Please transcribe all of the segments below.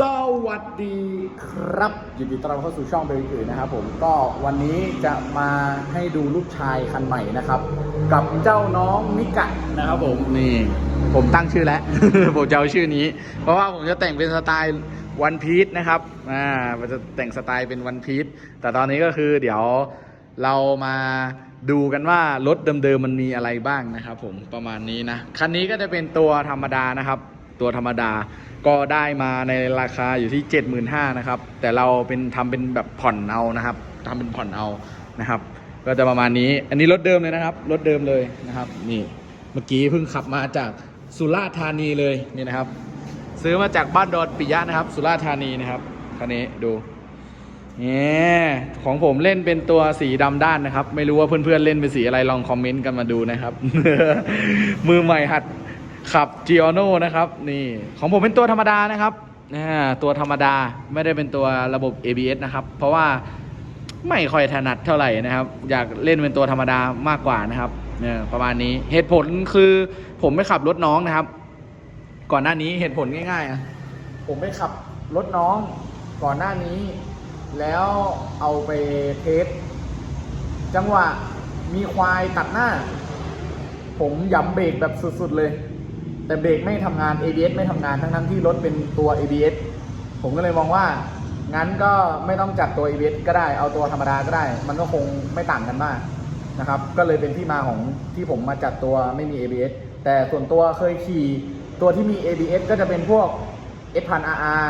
สวัสดีครับยินดีต้อนรับเข้าสู่ช่องเบลกือนะครับผมก็วันนี้จะมาให้ดูลูกชายคันใหม่นะครับ กับเจ้าน้องมิกะนะครับผมนี่ผมตั้งชื่อแล้ว ผมจะเอาชื่อนี้ เพราะว่าผมจะแต่งเป็นสไตล์วันพีชนะครับอ่ามันจะแต่งสไตล์เป็นวันพีชแต่ตอนนี้ก็คือเดี๋ยวเรามาดูกันว่ารถเดิมๆมันมีอะไรบ้างนะครับ ผมประมาณนี้นะคันนี้ก็จะเป็นตัวธรรมดานะครับ ตัวธรรมดา ก็ได้มาในราคาอยู่ที่ 75,000นะครับ แต่เราเป็นทำเป็นแบบผ่อนเอานะครับทำเป็นผ่อนเอานะครับ ก็จะประมาณนี้ อันนี้รถเดิมเลยนะครับ รถเดิมเลยนะครับ นี่ เมื่อกี้เพิ่งขับมาจากสุราษฎร์ธานีเลยนี่นะครับ ซื้อมาจากบ้านดอนปิยะนะครับ สุราษฎร์ธานีนะครับคันนี้ดูนี่ของผมเล่นเป็นตัวสีดำด้านนะครับ ไม่รู้ว่าเพื่อนๆเล่นเป็นสีอะไรลองคอมเมนต์กันมาดูนะครับ มือใหม่หัด ขับ g i o n o นะครับ นี่ของผมเป็นตัวธรรมดานะครับอ่าตัวธรรมดาไม่ได้เป็นตัวระบบ ABS นะครับ เพราะว่าไม่ค่อยถนัดเท่าไหร่นะครับ อยากเล่นเป็นตัวธรรมดามากกว่านะครับเนี่ยประมาณนี้เหตุผลคือผมไม่ขับรถน้องนะครับ ก่อนหน้านี้เหตุผลง่ายๆอะผมไปขับรถน้องก่อนหน้านี้ แล้วเอาไปเทสจังหวะมีควายตัดหน้า ผมย้ำเบรกแบบสุดๆเลย แต่เบรกไม่ทำงาน ABS ไม่ทำงานทั้งๆที่รถเป็นตัว ABS ผมก็เลยมองว่า งั้นก็ไม่ต้องจัดตัว ABS ก็ได้เอาตัวธรรมดาก็ได้ มันก็คงไม่ต่างกันมากนะครับ ก็เลยเป็นที่มาของที่ผมมาจัดตัวไม่มี ABS แต่ส่วนตัวเคยขี่ตัวที่มี ABS ก็จะเป็นพวก S 1 0 0 RR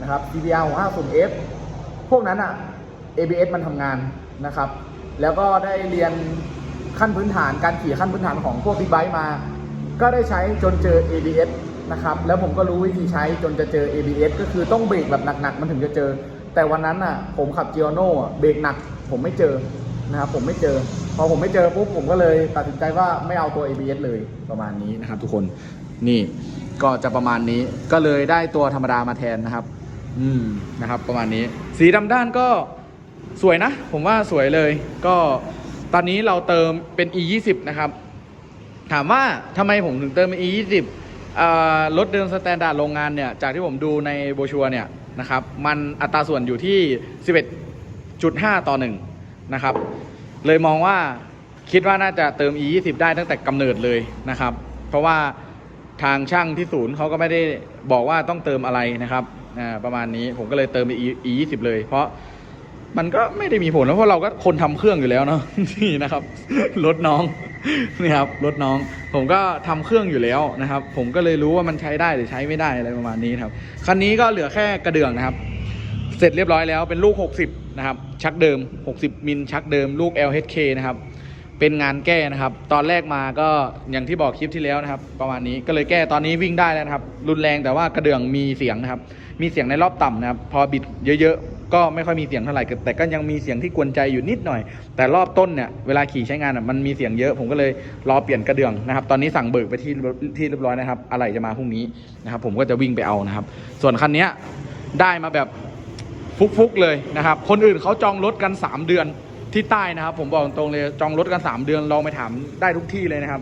นะครับ CBR 650F พวกนั้นอะ ABS มันทำงานนะครับ แล้วก็ได้เรียนขั้นพื้นฐานการขี่ขั้นพื้นฐานของพวกบิ๊กไบค์มา ก็ได้ใช้จนเจอ ABS นะครับแล้วผมก็รู้วิธีใช้จนจะเจอ ABS ก็คือต้องเบรกแบบหนักๆมันถึงจะเจอ แต่วันนั้นอะผมขับ g i o n o อ่เบรกหนัก ผมไม่เจอนะครับผมไม่เจอ พอผมไม่เจอปุ๊บผมก็เลยตัดสินใจว่าไม่เอาตัว ABS เลยประมาณนี้นะครับ ทุกคนนี่ก็จะประมาณนี้ก็เลยได้ตัวธรรมดามาแทนนะครับ อืมนะครับ ประมาณนี้ สีดำด้านก็สวยนะ ผมว่าสวยเลย ก็ตอนนี้เราเติมเป็น e 2 0นะครับ ถามว่าทำไมผมถึงเติม e 2 0รถเดิมสแตนดาร์ดโรงงานเนี่ย จากที่ผมดูในโบชัวเนี่ยนะครับ มันอัตราส่วนอยู่ที่ 11.5 ต่อ 1 นะครับ เลยมองว่าคิดว่าน่าจะเติม e 2 0ได้ตั้งแต่กำเนิดเลยนะครับ เพราะว่าทางช่างที่ศูนย์เขาก็ไม่ได้บอกว่าต้องเติมอะไรนะครับประมาณนี้ผมก็เลยเติม e 2 0เลย เพราะ มันก็ไม่ได้มีผลเพราะเราก็คนทำเครื่องอยู่แล้วเนาะนี่นะครับรถน้องนี่ครับรถน้อง ผมก็ทำเครื่องอยู่แล้วนะครับ ผมก็เลยรู้ว่ามันใช้ได้หรือใช้ไม่ได้อะไรประมาณนี้ครับคันนี้ก็เหลือแค่กระเดื่องนะครับ เสร็จเรียบร้อยแล้วเป็นลูก 60 นะครับ ชักเดิม 60มิลชักเดิมลูก LHK นะครับเป็นงานแก้นะครับ ตอนแรกมาก็อย่างที่บอกคลิปที่แล้วนะครับ ประมาณนี้ก็เลยแก้ตอนนี้วิ่งได้แล้วนะครับ รุนแรงแต่ว่ากระเดื่องมีเสียงนะครับ มีเสียงในรอบต่ำนะครับ พอบิดเยอะๆ ก็ไม่ค่อยมีเสียงเท่าไหร่แต่ก็ยังมีเสียงที่กวนใจอยู่นิดหน่อย แต่รอบต้นเนี่ยเวลาขี่ใช้งานมันมีเสียงเยอะ ผมก็เลยรอเปลี่ยนกระเดื่องนะครับ ตอนนี้สั่งเบิกไปที่ที่เรียบร้อยนะครับ อะไรจะมาพรุ่งนี้นะครับ ผมก็จะวิ่งไปเอานะครับ ส่วนคันนี้ได้มาแบบฟุกๆเลยนะครับ คนอื่นเขาจองรถกัน 3 เดือนที่ใต้นะครับ ผมบอกตรงเลยจองรถกัน 3 เดือนลองไปถามได้ทุกที่เลยนะครับ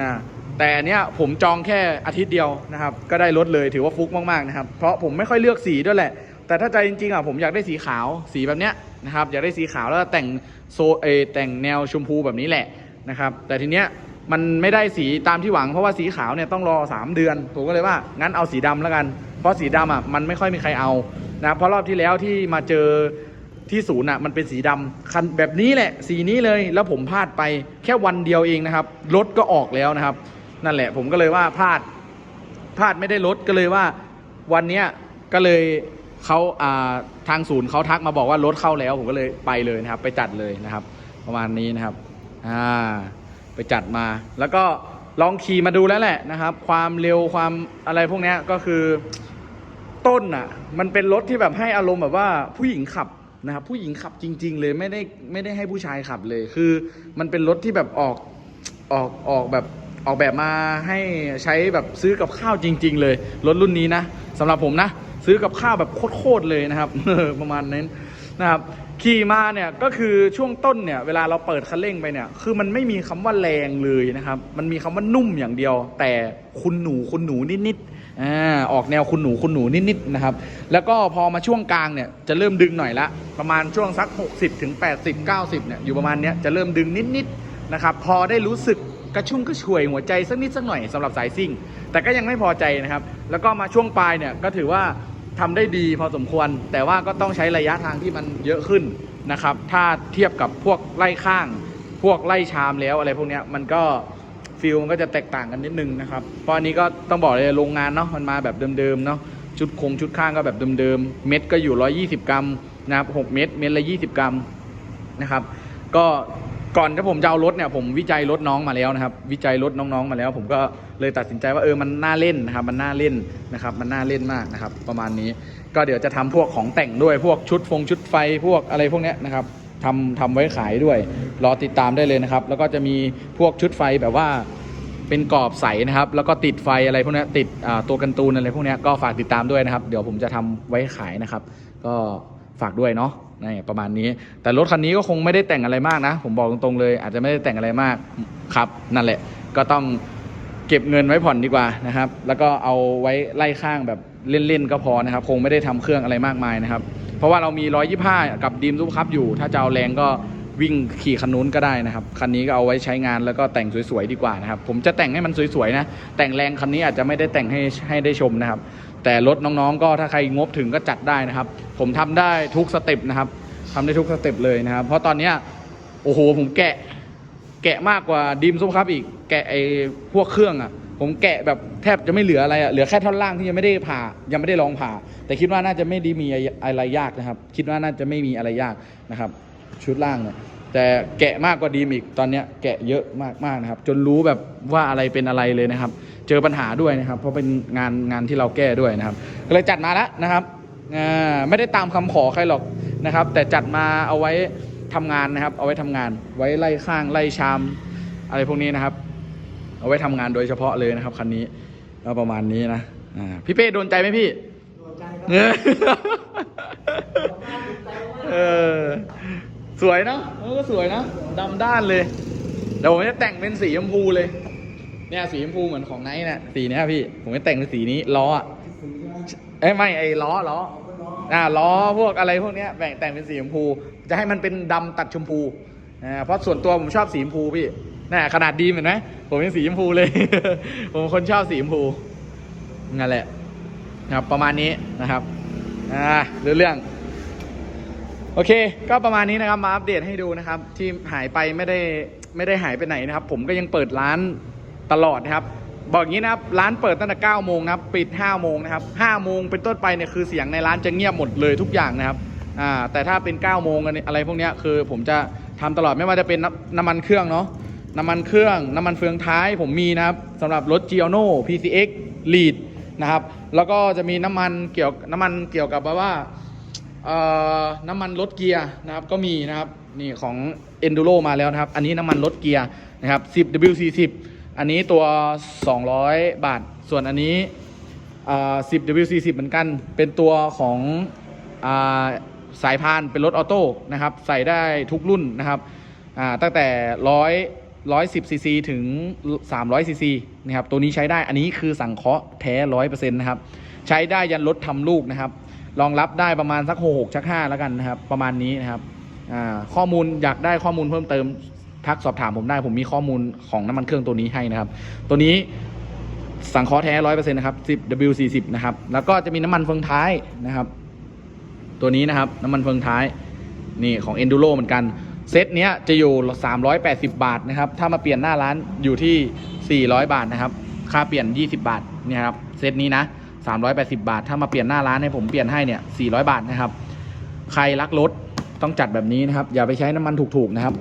นะแต่เนี้ยผมจองแค่อาทิตย์เดียวนะครับ ก็ได้รถเลยถือว่าฟุกมากๆนะครับ เพราะผมไม่ค่อยเลือกสีด้วยแหละ แต่ถ้าใจจริงๆอะผมอยากได้สีขาวสีแบบเนี้ยนะครับอยากได้สีขาวแล้วแต่งโซเอแต่งแนวชมพูแบบนี้แหละนะครับแต่ทีเนี้ยมันไม่ได้สีตามที่หวังเพราะว่าสีขาวเนี่ยต้องรอ 3 เดือน ผมก็เลยว่างั้นเอาสีดำแล้วกัน เพราะสีดำอะมันไม่ค่อยมีใครเอานะครับเพราะรอบที่แล้วที่มาเจอที่ศูนย์อะมันเป็นสีดำคันแบบนี้แหละสีนี้เลยแล้วผมพลาดไปแค่วันเดียวเองนะครับรถก็ออกแล้วนะครับ นั่นแหละผมก็เลยว่าพลาดพลาดไม่ได้ลดก็เลยว่าวันเนี้ยก็เลย เขาอ่าทางศูนย์เขาทักมาบอกว่ารถเข้าแล้ว ผมก็เลยไปเลยนะครับ ไปจัดเลยนะครับ ประมาณนี้นะครับอ่าไปจัดมา แล้วก็ลองขี่มาดูแล้วแหละนะครับ ความเร็วความอะไรพวกนี้ก็คือต้นอะ มันเป็นรถที่แบบให้อารมณ์แบบว่าผู้หญิงขับนะครับผู้หญิงขับจริง ๆ เลยไม่ได้ไม่ได้ให้ผู้ชายขับเลย คือมันเป็นรถที่แบบออกออกออกแบบออกแบบมาให้ใช้แบบซื้อกับข้าวจริง ๆ เลยรถรุ่นนี้นะสำหรับผมนะ ซื้อกับข้าวแบบโคตรเลยนะครับประมาณนั้นนะครับขี่มาเนี่ยก็คือช่วงต้นเนี่ยเวลาเราเปิดคันเร่งไปเนี่ยคือมันไม่มีคำว่าแรงเลยนะครับ มันมีคำว่านุ่มอย่างเดียว แต่คุณหนูคุณหนูนิดๆอ่าออกแนวคุณหนูคุณหนูนิดๆนะครับ แล้วก็พอมาช่วงกลางเนี่ยจะเริ่มดึงหน่อยละประมาณช่วงสัก 60ถึง80 90เนี่ยอยู่ประมาณเนี้ยจะเริ่มดึงนิดๆนะครับพอได้รู้สึกกระชุ่มกระชวยหัวใจสักนิดสักหน่อยสำหรับสายซิ่ง แต่ก็ยังไม่พอใจนะครับ แล้วก็มาช่วงปลายเนี่ยก็ถือว่า ทำได้ดีพอสมควร แต่ว่าก็ต้องใช้ระยะทางที่มันเยอะขึ้นนะครับ ถ้าเทียบกับพวกไล่ข้าง พวกไล่ชามแล้วอะไรพวกเนี้ยมันก็ฟิลมันก็จะแตกต่างกันนิดนึงนะครับเพราะอันนี้ก็ต้องบอกเลยโรงงานเนาะมันมาแบบเดิมๆเนาะชุดคงชุดข้างก็แบบเดิมๆเม็ดก็อยู่ 120 กรัมนะครับ6เม็ดเม็ดละ 20 กรัมนะครับ ก็ ก่อนที่ผมจะเอารถเนี่ยผมวิจัยรถน้องมาแล้วนะครับ วิจัยรถน้องๆมาแล้ว ผมก็เลยตัดสินใจว่าเออมันน่าเล่นนะครับ มันน่าเล่นนะครับ มันน่าเล่นมากนะครับ ประมาณนี้ ก็เดี๋ยวจะทำพวกของแต่งด้วยพวกชุดฟงชุดไฟพวกอะไรพวกเนี้ยนะครับทำทำไว้ขายด้วย รอติดตามได้เลยนะครับ แล้วก็จะมีพวกชุดไฟแบบว่าเป็นกรอบใสนะครับ แล้วก็ติดไฟอะไรพวกนี้ติดตัวกันตูนอะไรพวกนี้ก็ฝากติดตามด้วยนะครับ เดี๋ยวผมจะทำไว้ขายนะครับ ก็ฝากด้วยเนาะ นี่ประมาณนี้ แต่รถคันนี้ก็คงไม่ได้แต่งอะไรมากนะ ผมบอกตรงๆเลย อาจจะไม่ได้แต่งอะไรมากครับ นั่นแหละ ก็ต้องเก็บเงินไว้ผ่อนดีกว่านะครับ แล้วก็เอาไว้ไล่ข้างแบบเล่นๆก็พอนะครับ คงไม่ได้ทำเครื่องอะไรมากมายนะครับ เพราะว่าเรามี 125 กับดีมซูปอร์คัพอยู่ ถ้าจะเอาแรงก็วิ่งขี่คันนู้นก็ได้นะครับ คันนี้ก็เอาไว้ใช้งานแล้วก็แต่งสวยๆดีกว่านะครับ ผมจะแต่งให้มันสวยๆนะ แต่งแรงคันนี้อาจจะไม่ได้แต่งให้ให้ได้ชมนะครับ แต่รถน้องๆ ก็ถ้าใครงบถึงก็จัดได้นะครับ ผมทำได้ทุกสเต็ปนะครับทำได้ทุกสเต็ปเลยนะครับ เพราะตอนเนี้ยโอ้โหผมแกะ แกะมากกว่าดีมซุปครับอีกแกะไอ้พวกเครื่องอะ ผมแกะแบบแทบจะไม่เหลืออะไรอะเหลือแค่ท่อนล่างที่ยังไม่ได้ผ่ายังไม่ได้ลองผ่า แต่คิดว่าน่าจะไม่ได้มีอะไรยากนะครับ คิดว่าน่าจะไม่มีอะไรยากนะครับ ชุดล่างเนี่ย แต่แกะมากกว่าดีมอีกตอนเนี้ยแกะเยอะมากๆนะครับ จนรู้แบบว่าอะไรเป็นอะไรเลยนะครับ เจอปัญหาด้วยนะครับ เพราะเป็นงานงานที่เราแก้ด้วยนะครับ ก็เลยจัดมาแล้วนะครับอ่าไม่ได้ตามคำขอใครหรอกนะครับ แต่จัดมาเอาไว้ทำงานนะครับ เอาไว้ทำงาน ไว้ไล่ข้างไล่ชามอะไรพวกนี้นะครับ เอาไว้ทำงานโดยเฉพาะเลยนะครับคันนี้ก็ประมาณนี้นะอ่าพี่เป้โดนใจไหมพี่โดนใจครับเออเออสวยเนอะ เออก็สวยนะดำด้านเลยเดี๋ยวผมจะแต่งเป็นสีชมพูเลย เนี่ยสีชมพูเหมือนของไนท์นี่ยสีเนี้ยพี่ ผมจะแต่งเป็นสีนี้ล้ออะไหมเอ้ยไม่ไอ้ล้อล้ออ่าล้อพวกอะไรพวกเนี้ยแบ่งแต่งเป็นสีชมพู จะให้มันเป็นดำตัดชมพูอ่าเพราะส่วนตัวผมชอบสีชมพูพี่น่ะขนาดดีเห็นไหมผมเป็นสีชมพูเลย ผมคนชอบสีชมพูนั่นแหละนะครับประมาณนี้นะครับอ่าเรื่อเรื่อง โอเค ก็ประมาณนี้นะครับมาอัปเดตให้ดูนะครับ ที่หายไปไม่ได้ไม่ได้หายไปไหนนะครับ ผมก็ยังเปิดร้านตลอดนะครับ บอกงี้นะครับร้านเปิดตั้งแต่9โมงนะครับปิด5โมงนะครับ5โมงเป็นต้นไปเนี่ยคือเสียงในร้านจะเงียบหมดเลยทุกอย่างนะครับอ่าแต่ถ้าเป็น9โมงอะไรพวกนี้คือผมจะทำตลอดไม่ว่าจะเป็นน้ำน้ำมันเครื่องเนาะน้ำมันเครื่องน้ำมันเฟืองท้ายผมมีนะครับสำหรับรถ g i o n o PCX Lead นะครับแล้วก็จะมีน้ำมันเกี่ยวน้ำมันเกี่ยวกับว่า น้ำมันลดเกียร์นะครับก็มีนะครับนี่ของ Enduro มาแล้วนะครับ อันนี้น้ำมันลดเกียร์นะครับ 10 W40 อันนี้ตัว 200 บาท ส่วนอันนี้ 10 W40 เหมือนกัน เป็นตัวของอสายพานเป็นรถออโต้นะครับ ใส่ได้ทุกรุ่นนะครับตั้งแต่ 100 110ซีซีถึง 300ซีซีนะครับตัวนี้ใช้ได้อันนี้คือสังเคราะห์แท้ 100%นะครับ ใช้ได้ยันรถทำลูกนะครับ รองรับได้ประมาณสักหกชักห้าแล้วกันนะครับ ประมาณนี้นะครับข้อมูลอยากได้ข้อมูลเพิ่มเติมทักสอบถามผมได้ผมมีข้อมูลของน้ำมันเครื่องตัวนี้ให้นะครับ ตัวนี้สังเคราะห์แท้ร้อยเปอร์เซ็นต์นะครับ10 W40 นะครับ แล้วก็จะมีน้ำมันเฟืองท้ายนะครับ ตัวนี้นะครับน้ำมันเฟืองท้ายนี่ของ Enduro เหมือนกันเซตเนี้ยจะอยู่ 380 บาทนะครับ ถ้ามาเปลี่ยนหน้าร้านอยู่ที่ 400 บาทนะครับ ค่าเปลี่ยน 20 บาทเนี่ยครับ เซตนี้นะ 380 บาท ถ้ามาเปลี่ยนหน้าร้านให้ผมเปลี่ยนให้เนี่ย400 บาทนะครับ ใครรักรถต้องจัดแบบนี้นะครับ อย่าไปใช้น้ำมันถูกๆนะครับ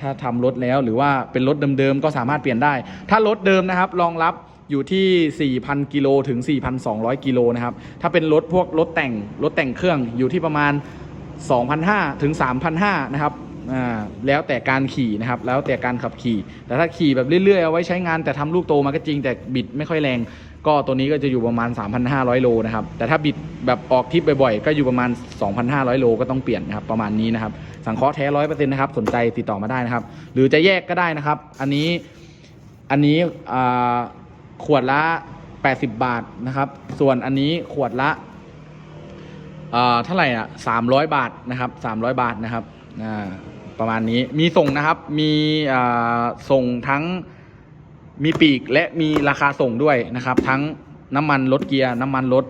ถ้าทำรถแล้วหรือว่าเป็นรถเดิมๆก็สามารถเปลี่ยนได้ ถ้ารถเดิมนะครับรองรับอยู่ที่ 4,000 กิโลถึง 4,200 กิโลนะครับ ถ้าเป็นรถพวกรถแต่งรถแต่งเครื่องอยู่ที่ประมาณ 2,500 ถึง 3,500 นะครับแล้วแต่การขี่นะครับ แล้วแต่การขับขี่ แต่ถ้าขี่แบบเรื่อยๆ เอาไว้ใช้งานแต่ทำลูกโตมาก็จริงแต่บิดไม่ค่อยแรง ก็ตัวนี้ก็จะอยู่ประมาณ 3,500 โลนะครับ แต่ถ้าบิดแบบออกทริปบ่อยๆ ก็อยู่ประมาณ 2,500 โลก็ต้องเปลี่ยนนะครับประมาณนี้นะครับ สังเคราะห์แท้ร้อยเปอร์เซ็นต์นะครับ สนใจติดต่อมาได้นะครับ หรือจะแยกก็ได้นะครับ อันนี้ อันนี้ขวดละ 80 บาทนะครับ ส่วนอันนี้ขวดละเท่าไหร่อะ300 บาทนะครับ 300 บาทนะครับอ่าประมาณนี้ มีส่งนะครับ มีส่งทั้ง มีปีกและมีราคาส่งด้วยนะครับ ทั้งน้ำมันรถเกียร์น้ำมันรถ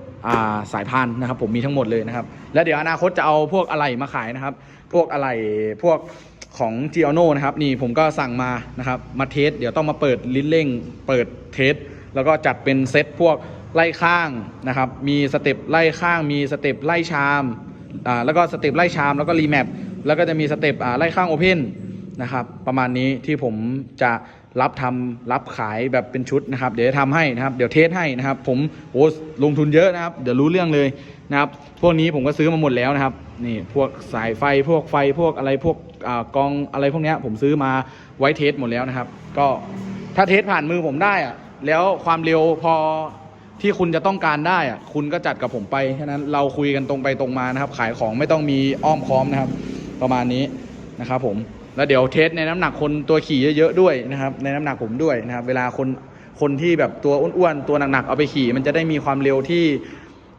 าสายพานนะครับ ผมมีทั้งหมดเลยนะครับ แล้วเดี๋ยวอนาคตจะเอาพวกอะไหล่มาขายนะครับ พวกอะไหล่พวกของ g i o n o นะครับนี่ผมก็สั่งมานะครับมาเทสเดี๋ยวต้องมาเปิดลิ้นเร่ง เปิดเทสแล้วก็จัดเป็นเซตพวกไล่ข้างนะครับ มีสเต็ปไล่ข้าง มีสเต็ปไล่ชามอ่าแล้วก็สเต็ปไล่ชามแล้วก็รีแมปแล้วก็จะมีสเต็ปอ่าไล่ข้างโอเพนนะครับประมาณนี้ที่ผมจะ รับทำรับขายแบบเป็นชุดนะครับ เดี๋ยวจะทำให้นะครับ เดี๋ยวเทสให้นะครับ ผมโอ้ลงทุนเยอะนะครับ เดี๋ยวรู้เรื่องเลยนะครับ พวกนี้ผมก็ซื้อมาหมดแล้วนะครับ นี่พวกสายไฟพวกไฟพวกอะไรพวกอกองอะไรพวกนี้ผมซื้อมาไว้เทสหมดแล้วนะครับ ก็ถ้าเทสผ่านมือผมได้อะแล้วความเร็วพอที่คุณจะต้องการได้อะคุณก็จัดกับผมไปแค่นั้นเราคุยกันตรงไปตรงมานะครับ ขายของไม่ต้องมีอ้อมค้อมนะครับ ประมาณนี้นะครับผม แล้วเดี๋ยวเทสในน้ำหนักคนตัวขี่เยอะๆด้วยนะครับ ในน้ำหนักผมด้วยนะครับ เวลาคนคนที่แบบตัวอ้วนๆตัวหนักๆเอาไปขี่ มันจะได้มีความเร็วที่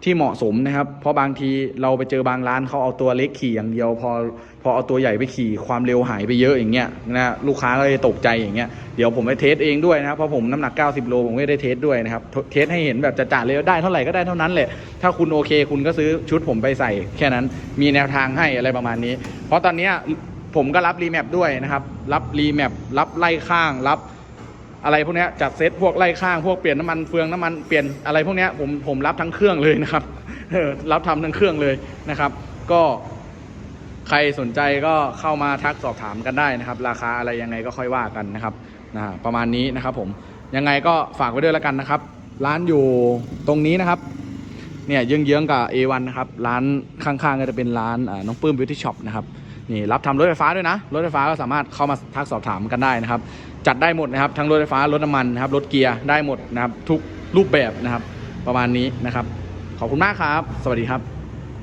ที่เหมาะสมนะครับ เพราะบางทีเราไปเจอบางร้านเขาเอาตัวเล็กขี่อย่างเดียว พอพอเอาตัวใหญ่ไปขี่ความเร็วหายไปเยอะอย่างเงี้ยนะลูกค้าก็เลยตกใจอย่างเงี้ยเดี๋ยวผมไปเทสเองด้วยนะครับเพราะผมน้ำหนัก 90 โลผมก็ได้เทสด้วยนะครับเทสให้เห็นแบบจะจ่าเลยว่าได้เท่าไหร่ก็ได้เท่านั้นแหละถ้าคุณโอเค คุณก็ซื้อชุดผมไปใส่ แค่นั้นมีแนวทางให้อะไรประมาณนี้ เพราะตอนเนี้ย ผมก็รับรีแมปด้วยนะครับ รับรีแมปรับไล่ข้าง รับ อะไรพวกนี้จัดเซตพวกไล่ข้าง พวกเปลี่ยนน้ำมันเฟืองน้ำมันเปลี่ยนอะไรพวกนี้ผมผมรับทั้งเครื่องเลยนะครับเออรับทำทั้งเครื่องเลยนะครับ ก็ใครสนใจก็เข้ามาทักสอบถามกันได้นะครับ ราคาอะไรยังไงก็ค่อยว่ากันนะครับนะประมาณนี้นะครับ ผมยังไงก็ฝากไว้ด้วยแล้วกันนะครับ ร้านอยู่ตรงนี้นะครับเนี่ยเยื้องๆกับ A1 นะครับ ร้านข้างๆก็จะเป็นร้านน้องปื้มบิวตี้ช็อปนะครับ นี่รับทำรถไฟฟ้าด้วยนะ รถไฟฟ้าก็สามารถเข้ามาทักสอบถามกันได้นะครับ จัดได้หมดนะครับ ทั้งรถไฟฟ้ารถน้ำมันนะครับ รถเกียร์ได้หมดนะครับ ทุกรูปแบบนะครับ ประมาณนี้นะครับ ขอบคุณมากครับ สวัสดีครับ